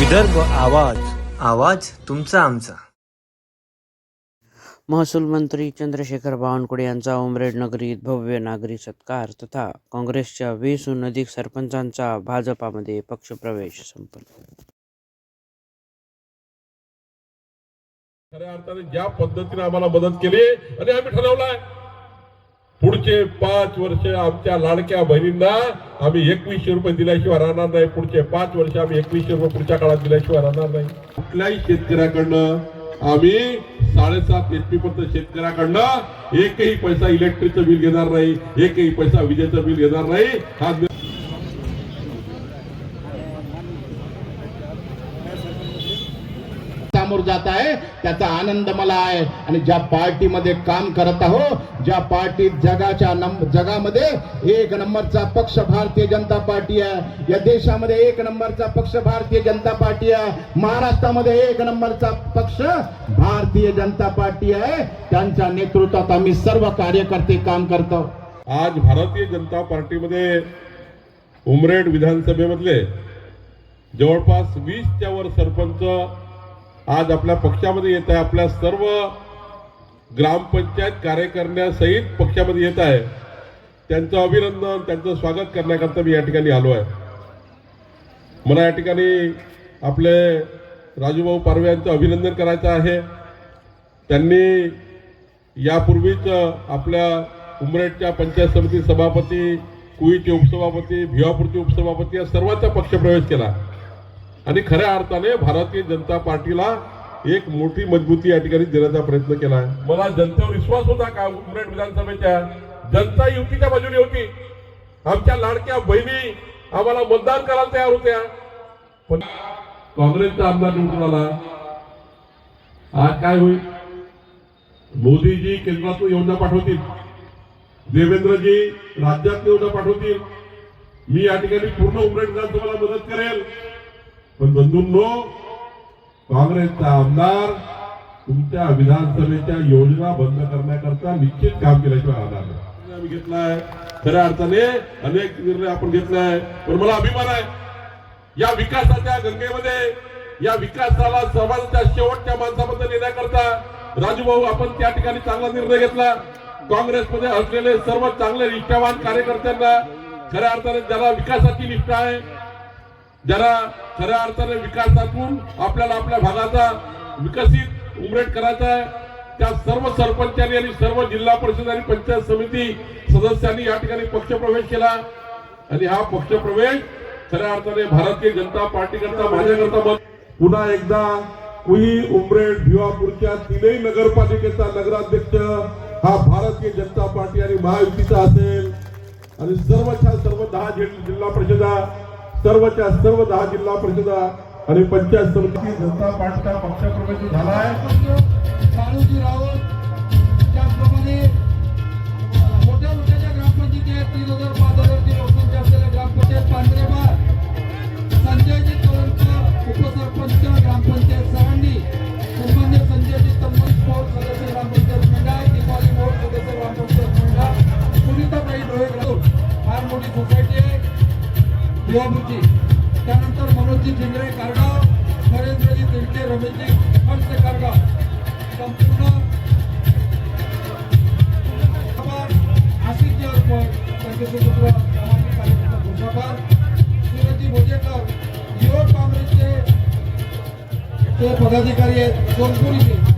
विदर्भ आवाज आवाज तुमचा आमचा. महसूल मंत्री चंद्रशेखर बावनकुळे यांचा उमरेड नगरीत भव्य नागरी सत्कार तथा काँग्रेसच्या वीसहून अधिक सरपंचांचा भाजपामध्ये पक्षप्रवेश संपन्न. खऱ्या अर्थाने ज्या पद्धतीने आम्हाला मदत केली आणि आम्ही ठरवलंय पुढचे पाच वर्ष आमच्या लाडक्या बहिणींना आम्ही एकवीसशे रुपये दिल्याशिवाय राहणार नाही. पुढचे पाच वर्ष आम्ही एकवीसशे रुपये पुढच्या काळात दिल्याशिवाय राहणार नाही. कुठल्याही शेतकऱ्याकडनं आम्ही साडेसात एच पी पर्यंत शेतकऱ्याकडनं एकही पैसा इलेक्ट्रिकचं बिल घेणार नाही एकही पैसा विजेचं बिल घेणार नाही. हा समोर जात आहे त्याचा आनंद मला आहे. आणि ज्या पार्टीमध्ये काम करत आहो ज्या पार्टीत जगाच्या जगामध्ये एक नंबरचा पक्ष भारतीय जनता पार्टी आहे. या देशामध्ये एक नंबरचा पक्ष भारतीय जनता पार्टी आहे. महाराष्ट्रामध्ये एक नंबरचा पक्ष भारतीय जनता पार्टी आहे. त्यांच्या नेतृत्वात आम्ही सर्व कार्यकर्ते काम करतो. आज भारतीय जनता पार्टीमध्ये उमरेड विधानसभेमधले जवळपास वीसच्या वर सरपंच आज आपल्या पक्षामध्ये येत आहे. आपल्या सर्व ग्रामपंचायत कार्यकर्त्यांसहित पक्षामध्ये येत आहे. त्यांचं अभिनंदन त्यांचं स्वागत करण्याकरता मी या ठिकाणी आलो आहे. मला या ठिकाणी आपले राजूभाऊ पारवे यांचं अभिनंदन करायचं आहे. त्यांनी यापूर्वीच आपल्या उमरेडच्या पंचायत समिती सभापती कुईचे उपसभापती भिवापूरचे उपसभापती या सर्वांचा पक्षप्रवेश केला. आणि खऱ्या अर्थाने भारतीय जनता पार्टीला एक मोठी मजबूती या ठिकाणी देण्याचा प्रयत्न केला आहे. मला जनतेवर विश्वास होता का? उमरेड विधानसभेच्या जनता युतीच्या बाजूने होती. आमच्या लाडक्या बहिणी आम्हाला मतदान करायला तयार होत्या. पण काँग्रेसचा आमदार निवडून आला. आज काय होईल? मोदीजी केंद्रातून योजना पाठवतील. देवेंद्रजी राज्यात योजना पाठवतील. मी या ठिकाणी पूर्ण उमरेड विधानसभेला मदत करेल. पण बंधूंनो काँग्रेसचा आमदार तुमच्या विधानसभेच्या योजना बंद करण्याकरता निश्चित काम केल्याशिवाय आधार नाही. आम्ही घेतलाय. खऱ्या अर्थाने अनेक निर्णय आपण घेतलाय. पण मला अभिमान आहे या विकासाच्या गंगेमध्ये या विकासाला समाजाच्या शेवटच्या माणसाबद्दल येण्याकरता राजूभाऊ आपण त्या ठिकाणी चांगला निर्णय घेतला. काँग्रेसमध्ये असलेले सर्व चांगले निष्ठावान कार्यकर्त्यांना खऱ्या अर्थाने ज्याला विकासाची निष्ठा आहे ज्याला खऱ्या अर्थाने विकासातून आपल्याला आपल्या भागाचा विकसित उमरेट करायचा आहे त्या सर्व सरपंचांनी आणि सर्व जिल्हा परिषद आणि पंचायत समिती सदस्यांनी या ठिकाणी पक्षप्रवेश केला. आणि हा पक्षप्रवेश खऱ्या अर्थाने भारतीय जनता पार्टी करता माझ्याकरता मत पुन्हा एकदा कुई उमरेड भिवापूरच्या तीनही नगरपालिकेचा नगराध्यक्ष हा भारतीय जनता पार्टी आणि महायुतीचा असेल. आणि सर्वच्या सर्व दहा जिल्हा परिषदा सर्वच्या सर्व दहा जिल्हा परिषदा आणि पंचायत समिती जनता पार्टीचा पक्षप्रवेश झाला आहे भिवापूरची त्यानंतर मनोजजी झिंगरे कारगाव नरेंद्रजी तिडके रमेशजी हंस कारगाव संपूर्ण आशिष अर्पण त्यांचे सुपुत्र सामाजिक कार्यकर्ता घोषाबार सुरजी भोजेकर युवक काँग्रेसचे ते पदाधिकारी आहेत सोनपुरीचे